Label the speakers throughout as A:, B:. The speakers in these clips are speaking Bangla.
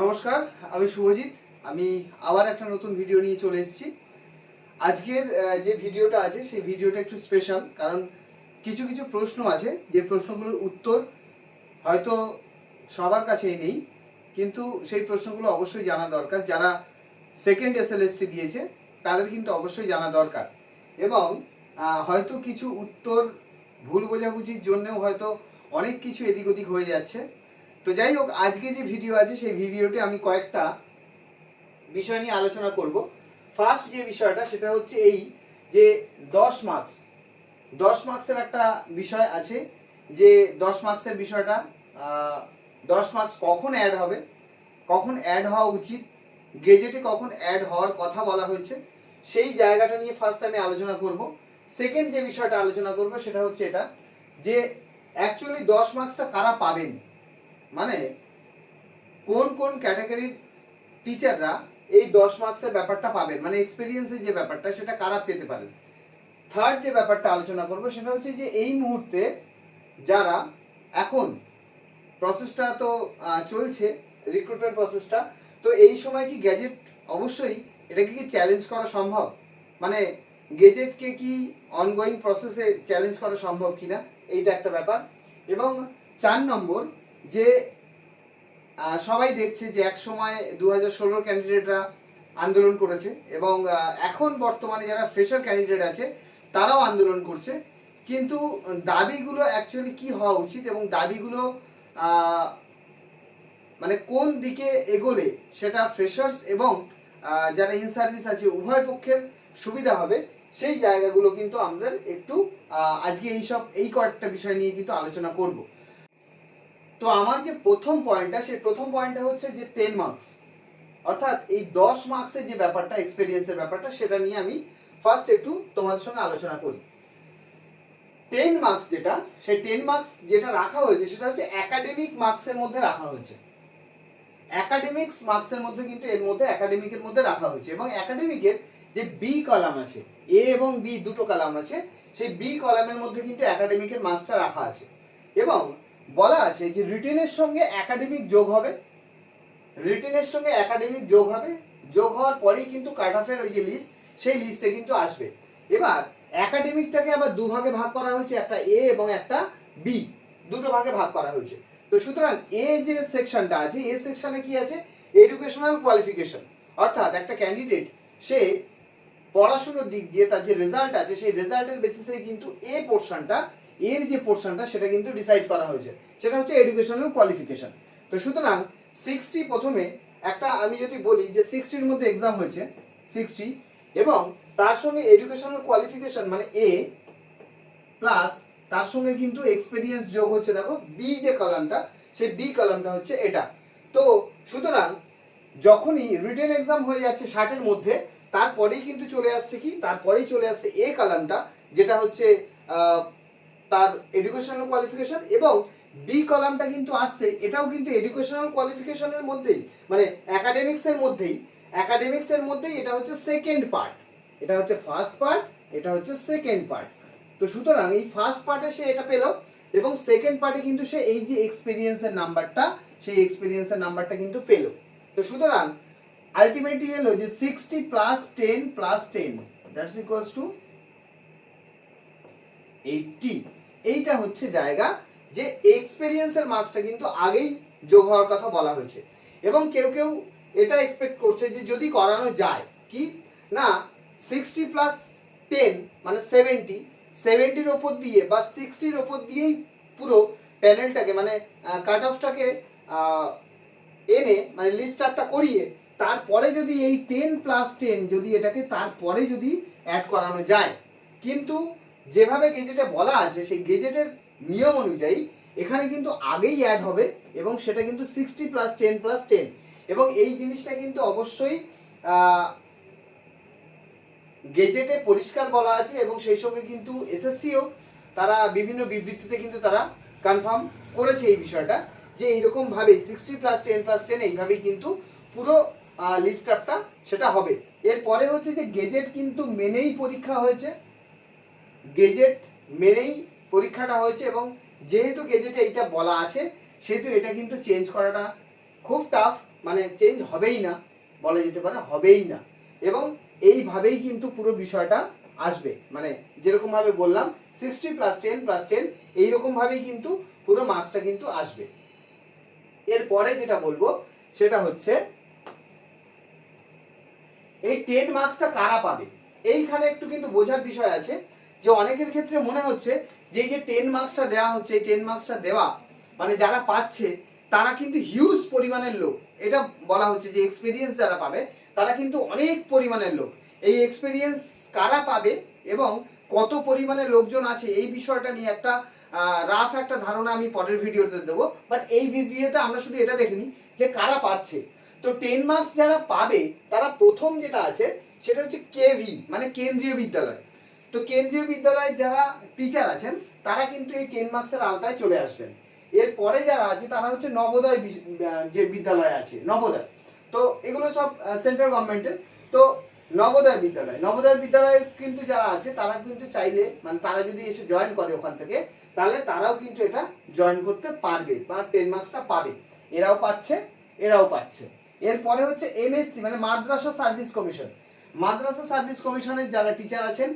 A: নমস্কার, আমি শুভজিৎ। আমি আবার একটা নতুন ভিডিও নিয়ে চলে এসেছি। আজকের যে ভিডিওটা আছে, সেই ভিডিওটা একটু স্পেশাল কারণ কিছু কিছু প্রশ্ন আছে। যে প্রশ্নগুলোর উত্তর হয়তো সবার কাছেই নেই, কিন্তু সেই প্রশ্নগুলো অবশ্যই জানা দরকার। যারা সেকেন্ড এসএলএসটি দিয়েছে, তাদের কিন্তু অবশ্যই জানা দরকার। এবং হয়তো কিছু উত্তর ভুল বোঝাবুঝির জন্যেও হয়তো অনেক কিছু এদিক ওদিক হয়ে যাচ্ছে। তো যাই হোক, আজকে যে ভিডিও আছে, সেই ভিডিওতে আমি কয়েকটা বিষয় নিয়ে আলোচনা করব। ফার্স্ট যে বিষয়টা, সেটা হচ্ছে এই যে দশ মার্কস দশ মার্কসের একটা বিষয় আছে যে দশ মার্কসের বিষয়টা দশ মার্কস কখন অ্যাড হবে, কখন অ্যাড হওয়া উচিত গেজেটে কখন অ্যাড হওয়ার কথা বলা হয়েছে, সেই জায়গাটা নিয়ে ফার্স্ট আমি আলোচনা করব। সেকেন্ড যে বিষয়টা আলোচনা করব, সেটা হচ্ছে এটা যে অ্যাকচুয়ালি দশ মার্কসটা কারা পাবেন? মানে কোন কোন ক্যাটাগরির টিচাররা এই দশ মার্কসের ব্যাপারটা পাবেন? মানে এক্সপিরিয়েন্সের যে ব্যাপারটা, সেটা কারা পেতে পারেন? থার্ড যে ব্যাপারটা আলোচনা করব, সেটা হচ্ছে যে এই মুহূর্তে যারা এখন প্রসেসটা তো চলছে রিক্রুটমেন্ট প্রসেসটা তো এই সময় কি গ্যাজেট অবশ্যই এটাকে কি চ্যালেঞ্জ করা সম্ভব? মানে গেজেটকে কি অনগোয়িং প্রসেসে চ্যালেঞ্জ করা সম্ভব কিনা? এইটা একটা ব্যাপার। এবং চার নম্বর যে সবাই দেখছে যে এক সময় দু হাজার ষোলোর ক্যান্ডিডেটরা আন্দোলন করেছে এবং এখন বর্তমানে যারা ফ্রেশার ক্যান্ডিডেট আছে, তারাও আন্দোলন করছে। কিন্তু দাবিগুলো অ্যাকচুয়ালি কি হওয়া উচিত এবং দাবিগুলো মানে কোন দিকে এগোলে সেটা ফ্রেশার্স এবং যারা ইন সার্ভিস আছে উভয় পক্ষের সুবিধা হবে, সেই জায়গাগুলো কিন্তু আমাদের একটু আজকে এইসব, এই কয়েকটা বিষয় নিয়ে কিন্তু আলোচনা করব। তো আমার যে প্রথম পয়েন্টটা সেই প্রথম পয়েন্টটা হচ্ছে যে টেন মার্কস অর্থাৎ এই দশ মার্কসের যে ব্যাপারটা এক্সপিরিয়েন্সের ব্যাপারটা, সেটা নিয়ে আমি ফার্স্ট একটু তোমাদের সঙ্গে আলোচনা করি। টেন মার্কস যেটা, সেই টেন মার্কস যেটা রাখা হয়েছে, সেটা হচ্ছে একাডেমিক মার্কসের মধ্যে রাখা হয়েছে। একাডেমিক্স মার্কসের মধ্যে কিন্তু এর মধ্যে একাডেমিকের মধ্যে রাখা হয়েছে। এবং একাডেমিকের যে বি কলাম আছে এ এবং বি দুটো কলাম আছে, সেই বি কলামের মধ্যে কিন্তু একাডেমিকের মার্কসটা রাখা আছে। এবং বলা আছে যে রিটেনের সঙ্গে একাডেমিক যোগ হবে। রিটেনের সঙ্গে একাডেমিক যোগ হবে। যোগ হওয়ার পরেই কিন্তু কাট অফের ওই যে লিস্ট সেই লিস্টে কিন্তু আসবে। এবার একাডেমিকটাকে আবার দুভাগে ভাগ করা হয়েছে, একটা এ এবং একটা বি দুটো ভাগে ভাগ করা হয়েছে। তো সুতরাং এ যে সেকশনটা আছে এ সেকশনে কি আছে? এডুকেশনাল কোয়ালিফিকেশন অর্থাৎ একটা ক্যান্ডিডেট সে পড়াশুনোর দিক দিয়ে তার যে রেজাল্ট আছে, সেই রেজাল্টের বেসিসে কিন্তু এ পোর্শনটা এর যে পোর্শনটা সেটা কিন্তু ডিসাইড করা হয়েছে। সেটা হচ্ছে এডুকেশনাল কোয়ালিফিকেশন তো সুতরাং সিক্সটি প্রথমে একটা আমি যদি বলি যে সিক্সটির মধ্যে এক্সাম হয়েছে সিক্সটি এবং তার সঙ্গে এডুকেশনাল কোয়ালিফিকেশন মানে এ প্লাস তার সঙ্গে কিন্তু এক্সপিরিয়েন্স যোগ হচ্ছে, দেখো বি যে কলামটা সেই বি কলামটা হচ্ছে এটা। তো সুতরাং যখনই রিটেন এক্সাম হয়ে যাচ্ছে ষাটের মধ্যে, তারপরেই কিন্তু চলে আসছে কি? তারপরেই চলে আসছে এ কলামটা যেটা হচ্ছে তার এডুকেশনাল কোয়ালিফিকেশন এবং বি কলামটা কিন্তু আসছে, এটাও কিন্তু এডুকেশনাল কোয়ালিফিকেশনের মধ্যেই মানে একাডেমিক্সের মধ্যেই একাডেমিক্সের মধ্যেই এটা হচ্ছে সেকেন্ড পার্ট এটা হচ্ছে ফার্স্ট পার্ট এটা হচ্ছে সেকেন্ড পার্ট তো সুতরাং এই ফার্স্ট পার্টে সে এটা পেল এবং সেকেন্ড পার্টে কিন্তু সে এই যে এক্সপিরিয়েন্সের নাম্বারটা, সেই এক্সপিরিয়েন্সের নাম্বারটা কিন্তু পেল। তো সুতরাং আলটিমেটলি এলো যে sixty plus ten plus ten that's equals to eighty এইটা হচ্ছে জায়গা যে এক্সপিরিয়েন্সের মার্কসটা কিন্তু আগেই যোগ হওয়ার কথা বলা হয়েছে। এবং কেউ কেউ এটা এক্সপেক্ট করছে যে যদি করানো যায়, কি? না সিক্সটি প্লাস টেন মানে সেভেন্টি সেভেন্টির ওপর দিয়ে বা সিক্সটির ওপর দিয়েই পুরো প্যানেলটাকে মানে কাট অফটাকে এনে মানে লিস্ট আপটা করিয়ে, তারপরে যদি এই টেন প্লাস টেন যদি এটাকে তারপরে যদি অ্যাড করানো যায়। কিন্তু যেভাবে গেজেটে বলা আছে, সেই গেজেটের নিয়ম অনুযায়ী এখানে কিন্তু আগেই অ্যাড হবে এবং সেটা কিন্তু sixty plus ten plus ten এবং এই জিনিসটা কিন্তু অবশ্যই গেজেটে পরিষ্কার বলা আছে এবং সেই সঙ্গে কিন্তু এসএসসিও তারা বিভিন্ন বিবৃতিতে কিন্তু তারা কনফার্ম করেছে এই বিষয়টা যে এইরকমভাবে sixty plus ten plus ten এইভাবেই কিন্তু পুরো লিস্ট আপটা সেটা হবে। এরপরে হচ্ছে যে গেজেট কিন্তু মেনেই পরীক্ষা হয়েছে। গেজেট মেনেই পরীক্ষাটা হয়েছে এবং যেহেতু গেজেটে এইটা বলা আছে, সেহেতু এটা কিন্তু চেঞ্জ করাটা খুব টাফ মানে চেঞ্জ হবেই না, বলা যেতে পারে হবেই না। এবং এইভাবেই কিন্তু পুরো বিষয়টা আসবে। মানে যেরকম ভাবে বললাম sixty plus ten plus ten এইরকম ভাবেই কিন্তু পুরো মার্কসটা কিন্তু আসবে। এরপরে যেটা বলব, সেটা হচ্ছে, এই টেন মার্কসটা কারা পাবে? এইখানে একটু কিন্তু বোঝার বিষয় আছে। যে অনেকের ক্ষেত্রে মনে হচ্ছে যে এই যে টেন মার্কসটা দেওয়া হচ্ছে, এই টেন মার্কসটা দেওয়া মানে যারা পাচ্ছে, তারা কিন্তু হিউজ পরিমাণের লোক। এটা বলা হচ্ছে যে এক্সপিরিয়েন্স যারা পাবে, তারা কিন্তু অনেক পরিমাণের লোক। এই এক্সপিরিয়েন্স কারা পাবে এবং কত পরিমাণে লোকজন আছে, এই বিষয়টা নিয়ে একটা রাফ একটা ধারণা আমি পরের ভিডিওতে দেবো। বাট এই ভিডিওতে আমরা শুধু এটা দেখিনি যে কারা পাচ্ছে। তো টেন মার্কস যারা পাবে, তারা প্রথম যেটা আছে, সেটা হচ্ছে কেভি মানে কেন্দ্রীয় বিদ্যালয়। তো কেন্দ্রীয় বিদ্যালয়ে যারা টিচার আছেন, তারা কিন্তু এই টেন মার্কসের আওতায় চলে আসবেন। এরপরে যারা আছে, তারা হচ্ছে নবোদয় যে বিদ্যালয় আছে, নবোদয়। তো এগুলো সব সেন্ট্রাল গভর্নমেন্টের তো নবোদয় বিদ্যালয়, নবোদয় বিদ্যালয়ে কিন্তু যারা আছে, তারা কিন্তু চাইলে মানে তারা যদি এসে জয়েন করে ওখান থেকে, তাহলে তারাও কিন্তু এটা জয়েন করতে পারবে বা টেন মার্কসটা পাবে। এরাও পাচ্ছে এরাও পাচ্ছে। এরপরে হচ্ছে এমএসসি মানে Madrasah service commission Madrasah service কমিশনের যারা টিচার আছেন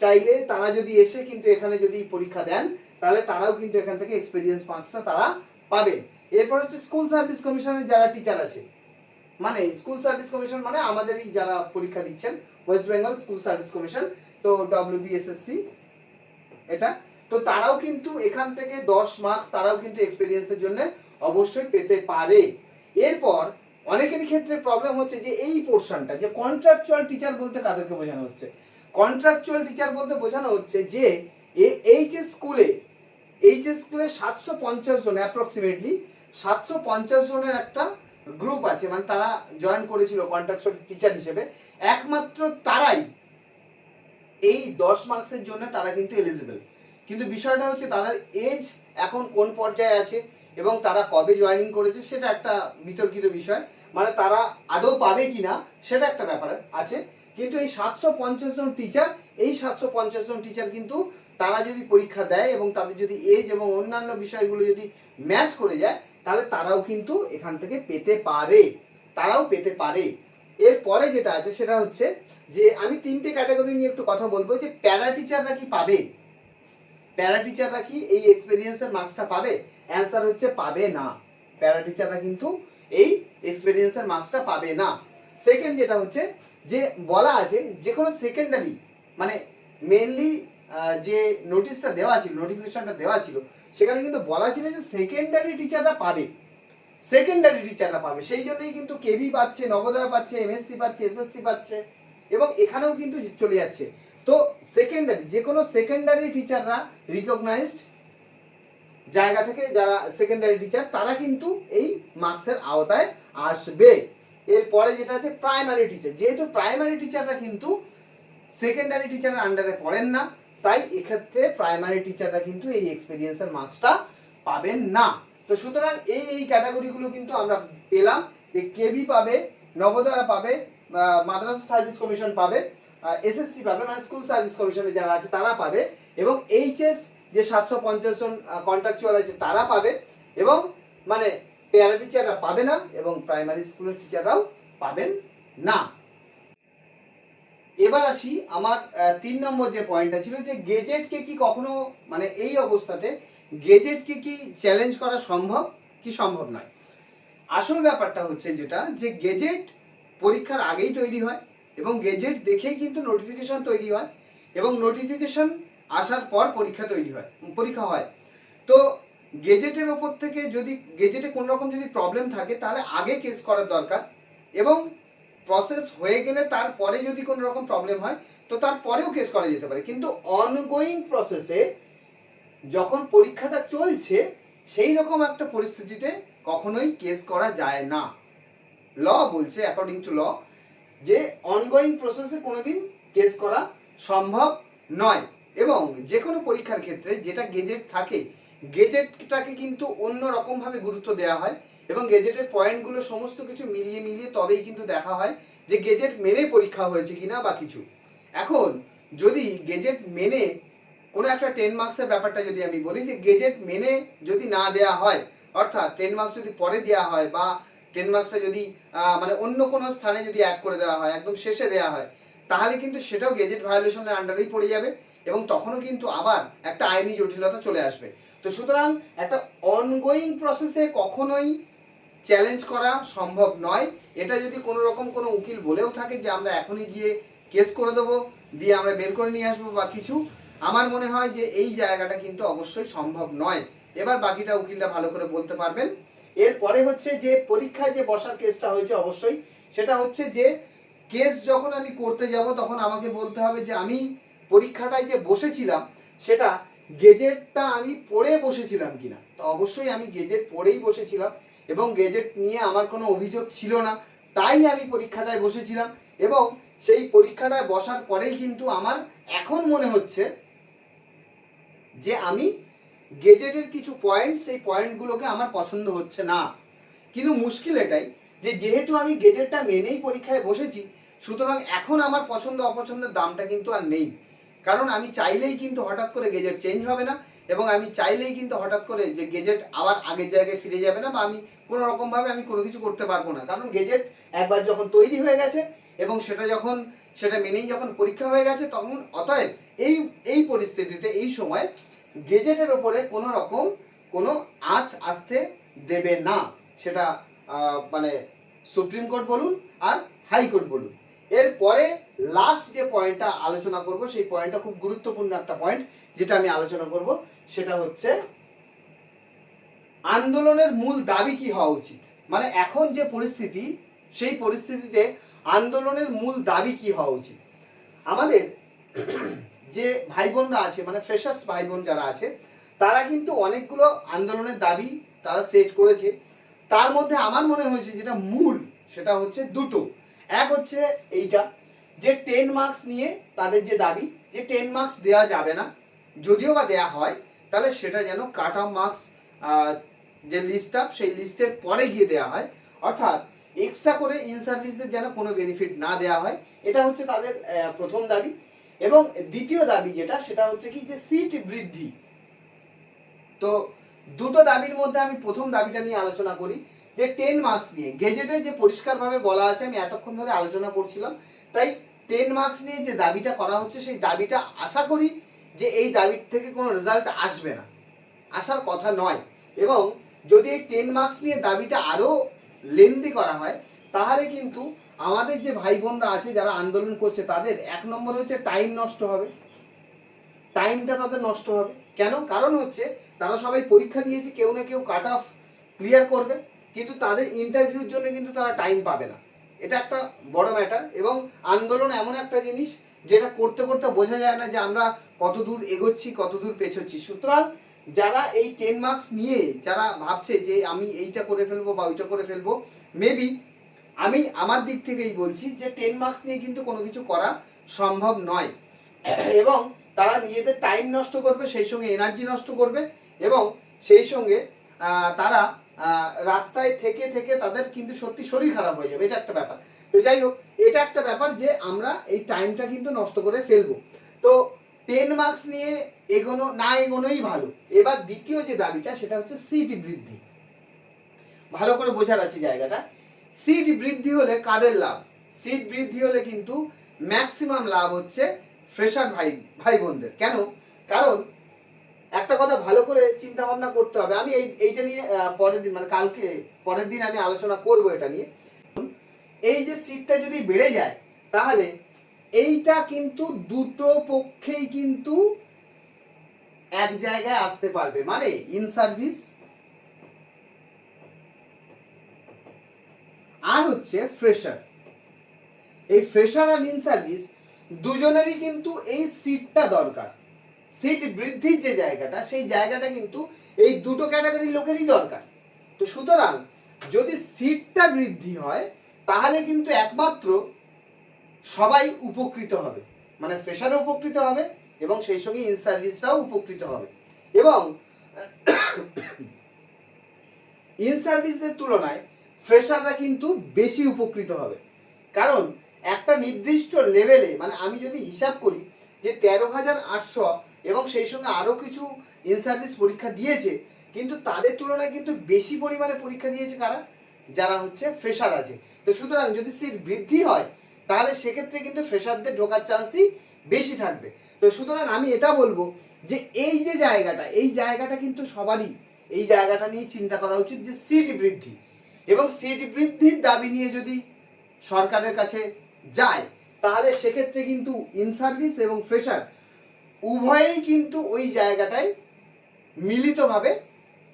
A: চাইলে তারা যদি এসে কিন্তু এখানে যদি পরীক্ষা দেন, তাহলে তারাও কিন্তু এখান থেকে এক্সপিরিয়েন্স মার্কসটা তারা পাবেন। এরপর হচ্ছে স্কুল সার্ভিস কমিশনের যারা টিচার আছে মানে স্কুল সার্ভিস কমিশন মানে আমাদেরই যারা পরীক্ষা দিচ্ছেন West Bengal school service commission তো ডব্লিউবিএসএসসি এটা। তো তারাও কিন্তু এখান থেকে দশ মার্কস তারাও কিন্তু এক্সপিরিয়েন্সের জন্য অবশ্যই পেতে পারে। এরপর অনেকেরই ক্ষেত্রে প্রবলেম হচ্ছে যে এই পোর্শনটা যে কন্ট্রাকচুয়াল টিচার বলতে কাদেরকে বোঝানো হচ্ছে কন্ট্রাকচুয়াল টিচার বলতে বোঝানো হচ্ছে যে এইচএস স্কুলে এইচএস স্কুলে সাতশো পঞ্চাশ জন অ্যাপ্রক্সিমেটলি সাতশো পঞ্চাশ জনের একটা গ্রুপ আছে মানে তারা জয়েন করেছিল কন্ট্রাকচুয়াল টিচার হিসেবে। একমাত্র তারাই এই দশ মার্কসের জন্য তারা কিন্তু এলিজিবল কিন্তু বিষয়টা হচ্ছে তাদের এজ এখন কোন পর্যায়ে আছে এবং তারা কবে জয়েনিং করেছে সেটা একটা বিতর্কিত বিষয়। মানে তারা আদৌ পাবে কি না সেটা একটা ব্যাপার আছে। কিন্তু এই সাতশো পঞ্চাশ জন টিচার এই সাতশো পঞ্চাশ জন টিচার কিন্তু তারা যদি পরীক্ষা দেয় এবং তাদের যদি এজ এবং অন্যান্য বিষয়গুলো যদি ম্যাচ করে যায়, তাহলে তারাও কিন্তু এখান থেকে পেতে পারে। তারাও পেতে পারে। এরপরে যেটা আছে সেটা হচ্ছে যে আমি তিনটে ক্যাটাগরি নিয়ে একটু কথা বলব, যে প্যারা টিচাররা কি পাবে? প্যারা টিচাররা কি এই এক্সপেরিয়েন্সের মার্কসটা পাবে? অ্যান্সার হচ্ছে পাবে না। প্যারা টিচাররা কিন্তু এই এক্সপেরিয়েন্সের মার্কসটা পাবে না। সেকেন্ড যেটা হচ্ছে যে বলা আছে যে কোনো সেকেন্ডারি মানে মেনলি যে নোটিশটা দেওয়া ছিল নোটিফিকেশনটা দেওয়া ছিল, সেখানে কিন্তু বলা ছিল যে সেকেন্ডারি টিচাররা পাবে। সেকেন্ডারি টিচাররা পাবে। সেই জন্যই কিন্তু কেভি পাচ্ছে নবোদয় পাচ্ছে এমএসসি পাচ্ছে এসএসসি পাচ্ছে, এবং এখানেও কিন্তু চলে যাচ্ছে। তো সেকেন্ডারি যে কোনো সেকেন্ডারি টিচাররা রিকগনাইজড জায়গা থেকে যারা সেকেন্ডারি টিচার তারা কিন্তু এই মার্কসের আওতায় আসবে। এরপরে যেটা আছে প্রাইমারি টিচার যেহেতু প্রাইমারি টিচাররা কিন্তু সেকেন্ডারি টিচারের আন্ডারে পড়েন না, তাই এক্ষেত্রে প্রাইমারি টিচাররা কিন্তু এই এক্সপিরিয়েন্সের মার্কসটা পাবেন না। তো সুতরাং এই এই ক্যাটাগরিগুলো কিন্তু আমরা পেলাম যে কেবি পাবে, নবোদয়া পাবে মাদ্রাসা সার্ভিস কমিশন পাবে এসএসসি পাবে মানে স্কুল সার্ভিস কমিশনে যারা আছে তারা পাবে এবং এইচএস যে সাতশো পঞ্চাশ জন কন্ট্রাকচুয়াল আছে তারা পাবে এবং মানে প্যারা টিচাররা পাবে না এবং প্রাইমারি স্কুলের টিচাররাও পাবেন না। এবার আসি আমার তিন নম্বর যে পয়েন্টটা ছিল যে গেজেটকে কি কখনো মানে এই অবস্থাতে গেজেটকে কি চ্যালেঞ্জ করা সম্ভব? কি সম্ভব নয়? আসল ব্যাপারটা হচ্ছে যেটা যে গেজেট পরীক্ষার আগেই তৈরি হয় এবং গেজেট দেখেই কিন্তু নোটিফিকেশন তৈরি হয় এবং নোটিফিকেশন আসার পর পরীক্ষা তৈরি হয়, পরীক্ষা হয়। তো গেজেটের ওপর থেকে যদি, গেজেটে কোনো রকম যদি প্রবলেম থাকে, তাহলে আগে কেস করার দরকার। এবং প্রসেস হয়ে গেলে তারপরে যদি কোনো রকম প্রবলেম হয়, তো তারপরেও কেস করা যেতে পারে। কিন্তু অনগোয়িং প্রসেসে যখন পরীক্ষাটা চলছে, সেই রকম একটা পরিস্থিতিতে কখনোই কেস করা যায় না। ল বলছে অ্যাকর্ডিং টু ল যে অনগোয়িং প্রসেসে কোনোদিন কেস করা সম্ভব নয়। এবং যে কোনো পরীক্ষার ক্ষেত্রে যেটা গেজেট থাকে গেজেটটাকে কিন্তু অন্য রকমভাবে গুরুত্ব দেওয়া হয় এবং গেজেটের পয়েন্টগুলো সমস্ত কিছু মিলিয়ে মিলিয়ে তবেই কিন্তু দেখা হয় যে গেজেট মেনে পরীক্ষা হয়েছে কিনা বা কিছু। এখন যদি গেজেট মেনে কোনো একটা টেন মার্কসের ব্যাপারটা যদি আমি বলি যে গেজেট মেনে যদি না দেয়া হয়, অর্থাৎ টেন মার্কস যদি পরে দেওয়া হয় বা টেন মার্কসটা যদি মানে অন্য কোনো স্থানে যদি অ্যাড করে দেওয়া হয়, একদম শেষে দেওয়া হয়, তাহলে কিন্তু সেটাও গেজেট ভায়োলেশনের আন্ডারেই পড়ে যাবে এবং তখনও কিন্তু আবার একটা আইনি জটিলতা চলে আসবে। তো সুতরাং একটা অনগোয়িং প্রসেসে কখনোই চ্যালেঞ্জ করা সম্ভব নয়। এটা যদি কোনো রকম কোনো উকিল বলেও থাকে যে, আমরা এখনই গিয়ে কেস করে দেবো, দিয়ে আমরা বের করে নিয়ে আসব, বা কিছু, আমার মনে হয় যে এই জায়গাটা কিন্তু অবশ্যই সম্ভব নয়। এবার বাকিটা উকিলরা ভালো করে বলতে পারবেন। এরপরে হচ্ছে যে, পরীক্ষায় যে বসার কেসটা হয়েছে অবশ্যই, সেটা হচ্ছে যে কেস যখন আমি করতে যাব, তখন আমাকে বলতে হবে যে, আমি পরীক্ষাটায় যে বসেছিলাম, সেটা গেজেটটা আমি পড়ে বসেছিলাম কিনা? তো অবশ্যই আমি গেজেট পড়েই বসেছিলাম এবং গেজেট নিয়ে আমার কোনো অভিযোগ ছিল না, তাই আমি পরীক্ষাটায় বসেছিলাম এবং সেই পরীক্ষাটায় বসার পরেই কিন্তু আমার এখন মনে হচ্ছে যে আমি গেজেটের কিছু পয়েন্ট সেই পয়েন্টগুলোকে আমার পছন্দ হচ্ছে না। কিন্তু মুশকিল এটাই যে যেহেতু আমি গেজেটটা মেনেই পরীক্ষায় বসেছি, সুতরাং এখন আমার পছন্দ অপছন্দের দামটা কিন্তু আর নেই। কারণ আমি চাইলেই কিন্তু হঠাৎ করে গেজেট চেঞ্জ হবে না এবং আমি চাইলেই কিন্তু হঠাৎ করে যে গেজেট আবার আগের জায়গায় ফিরে যাবে না বা আমি কোনো রকমভাবে আমি কোনো কিছু করতে পারব না। কারণ গেজেট একবার যখন তৈরি হয়ে গেছে এবং সেটা যখন, সেটা মেনেই যখন পরীক্ষা হয়ে গেছে তখন অতএব এই এই পরিস্থিতিতে, এই সময় গেজেটের ওপরে কোনো রকম কোনো আঁচ আসতে দেবে না। সেটা মানে সুপ্রিম কোর্ট বলুন আর হাইকোর্ট বলুন। এরপরে লাস্ট যে পয়েন্টটা আলোচনা করব, সেই পয়েন্টটা খুব গুরুত্বপূর্ণ একটা পয়েন্ট যেটা আমি আলোচনা করব, সেটা হচ্ছে আন্দোলনের মূল দাবি কি হওয়া উচিত? মানে এখন যে পরিস্থিতি, সেই পরিস্থিতিতে আন্দোলনের মূল দাবি কি হওয়া উচিত? আমাদের যে ভাই বোনরা আছে মানে ফ্রেশার্স ভাই বোন যারা আছে, তারা কিন্তু অনেকগুলো আন্দোলনের দাবি তারা সেট করেছে। তার মধ্যে আমার মনে হয়েছে যেটা মূল, সেটা হচ্ছে দুটো। এক হচ্ছে এইটা, যে টেন মার্কস নিয়ে তাদের যে দাবি, যে টেন মার্কস দেওয়া যাবে না, যদিও বা দেয়া হয়, তাহলে সেটা যেন কাট অফ মার্কস যে লিস্ট আপ সেই লিস্টের পরে গিয়ে দেওয়া হয়। অর্থাৎ এক্সট্রা করে ইন সার্ভিসদের যেন কোনো বেনিফিট না দেওয়া হয়, এটা হচ্ছে তাদের প্রথম দাবি। এবং দ্বিতীয় দাবি যেটা, সেটা হচ্ছে কি, যে সিট বৃদ্ধি। তো দুটো দাবির মধ্যে আমি প্রথম দাবিটা নিয়ে আলোচনা করি। যে টেন মার্কস নিয়ে গেজেটে যে পরিষ্কারভাবে বলা আছে, আমি এতক্ষণ ধরে আলোচনা করছিলাম, তাই টেন মার্কস নিয়ে যে দাবিটা করা হচ্ছে, সেই দাবিটা আশা করি যে এই দাবির থেকে কোনো রেজাল্ট আসবে না। আসার কথা নয়। এবং যদি এই টেন মার্কস নিয়ে দাবিটা আরও লেন্দি করা হয়, তাহলে কিন্তু আমাদের যে ভাই বোনরা আছে, যারা আন্দোলন করছে, তাদের এক নম্বর হচ্ছে টাইম নষ্ট হবে। টাইমটা তাদের নষ্ট হবে। কেন? কারণ হচ্ছে, তারা সবাই পরীক্ষা দিয়েছে, কেউ না কেউ কাট অফ ক্লিয়ার করবে। কিন্তু তাদের ইন্টারভিউর জন্য কিন্তু তারা টাইম পাবে না। এটা একটা বড় ম্যাটার এবং আন্দোলন এমন একটা জিনিস যেটা করতে করতে বোঝা যায় না যে আমরা কত দূর এগোচ্ছি কত দূর পেছোচ্ছি। সুতরাং যারা এই টেন মার্কস নিয়ে যারা ভাবছে যে আমি এইটা করে ফেলব বা ওইটা করে ফেলব মেবি আমি আমার দিক থেকেই বলছি যে টেন মার্কস নিয়ে কিন্তু কোনো কিছু করা সম্ভব নয়। এবং তারা নিজেদের টাইম নষ্ট করবে, সেই সঙ্গে এনার্জি নষ্ট করবে এবং সেই সঙ্গে তারা রাস্তায় থেকে থেকে তাদের কিন্তু সত্যি শরীর খারাপ হয়ে যাবে, এটা একটা ব্যাপার। তো যাই হোক, এটা একটা ব্যাপার যে আমরা এই টাইমটা কিন্তু নষ্ট করে ফেলব। তো টেন মার্কস নিয়ে এগোনো, না এগোনোই ভালো। এবার দ্বিতীয় যে দাবিটা, সেটা হচ্ছে সিট বৃদ্ধি। ভালো করে বোঝার আছে জায়গাটা। সিট বৃদ্ধি হলে কাদের লাভ? সিট বৃদ্ধি হলে কিন্তু ম্যাক্সিমাম লাভ হচ্ছে ফ্রেশার ভাই ভাই বোনদের কেন? কারণ একটা কথা ভালো করে চিন্তা ভাবনা করতে হবে। আমি এই এইটা নিয়ে পরের দিন মানে কালকে, পরের দিন আমি আলোচনা করব এটা নিয়ে। এই যে সিটটা যদি বেড়ে যায়, তাহলে এইটা কিন্তু দুটো পক্ষেই কিন্তু এক জায়গায় আসতে পারবে। মানে ইন সার্ভিস আর হচ্ছে ফ্রেশার এই ফ্রেশার আর ইন সার্ভিস দুজনেরই কিন্তু এই সিটটা দরকার। সিট বৃদ্ধির যে জায়গাটা, সেই জায়গাটা কিন্তু এই দুটো ক্যাটাগরির লোকেরই দরকার। তো সুতরাং যদি সিটটা বৃদ্ধি হয়, তাহলে কিন্তু একমাত্র সবাই উপকৃত হবে। মানে ফ্রেশারও উপকৃত হবে এবং সেই সঙ্গে ইন সার্ভিসরাও উপকৃত হবে। এবং ইন সার্ভিসদের তুলনায় ফ্রেশাররা কিন্তু বেশি উপকৃত হবে। কারণ একটা নির্দিষ্ট লেভেলে মানে আমি যদি হিসাব করি যে তেরো হাজার আটশো এবং সেই সঙ্গে আরও কিছু ইন সার্ভিস পরীক্ষা দিয়েছে, কিন্তু তাদের তুলনায় কিন্তু বেশি পরিমাণে পরীক্ষা দিয়েছে কারা? যারা হচ্ছে ফ্রেশার আছে। তো সুতরাং যদি সিট বৃদ্ধি হয়, তাহলে সেক্ষেত্রে কিন্তু ফ্রেশারদের ঢোকার চান্সই বেশি থাকবে। তো সুতরাং আমি এটা বলব যে এই যে জায়গাটা, এই জায়গাটা কিন্তু সবারই, এই জায়গাটা নিয়ে চিন্তা করা উচিত যে সিট বৃদ্ধি। এবং সিট বৃদ্ধির দাবি নিয়ে যদি সরকারের কাছে যায়, তাহলে সেক্ষেত্রে কিন্তু ইন সার্ভিস এবং ফ্রেশার উভয়েই কিন্তু ওই জায়গাটায় মিলিতভাবে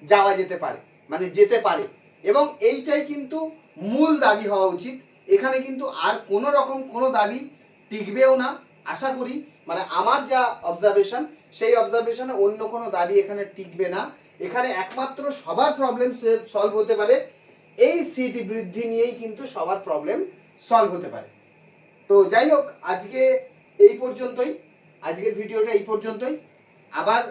A: যাওয়া যেতে পারে মানে যেতে পারে। এবং এইটাই কিন্তু মূল দাবি হওয়া উচিত। এখানে কিন্তু আর কোনো রকম কোনো দাবি টিকবেও না। আশা করি মানে আমার যা অবজারভেশন সেই অবজারভেশনে অন্য কোনো দাবি এখানে টিকবে না। এখানে একমাত্র সবার প্রবলেম সলভ হতে পারে। এই সিট বৃদ্ধি নিয়েই কিন্তু সবার প্রবলেম সলভ হতে পারে। তো যাই হোক, আজকে এই পর্যন্তই। আজকের ভিডিওটা এই পর্যন্তই। আবার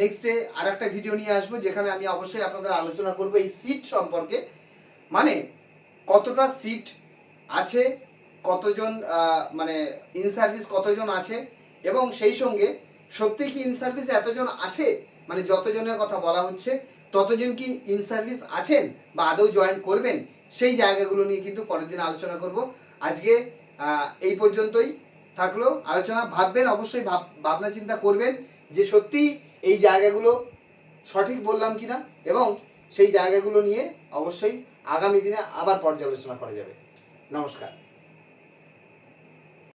A: নেক্সটে আর একটা ভিডিও নিয়ে আসব, যেখানে আমি অবশ্যই আপনাদের আলোচনা করব এই সিট সম্পর্কে। মানে কতটা সিট আছে, কতজন মানে ইন সার্ভিস কতজন আছে, এবং সেই সঙ্গে সত্যি কি ইন সার্ভিস এতজন আছে? মানে যতজনের কথা বলা হচ্ছে, ততজন কি ইন সার্ভিস আছেন বা আদৌ জয়েন করবেন? সেই জায়গাগুলো নিয়ে কিন্তু পরের দিন আলোচনা করব। আজকে এই পর্যন্তই। থাকল, আলোচনা ভাববেন, অবশ্যই ভাব, ভাবনা চিন্তা করবেন যে সত্যি এই জায়গাগুলো সঠিক বললাম কিনা এবং সেই জায়গাগুলো নিয়ে অবশ্যই আগামী দিনে আবার পর্যালোচনা করা যাবে। নমস্কার।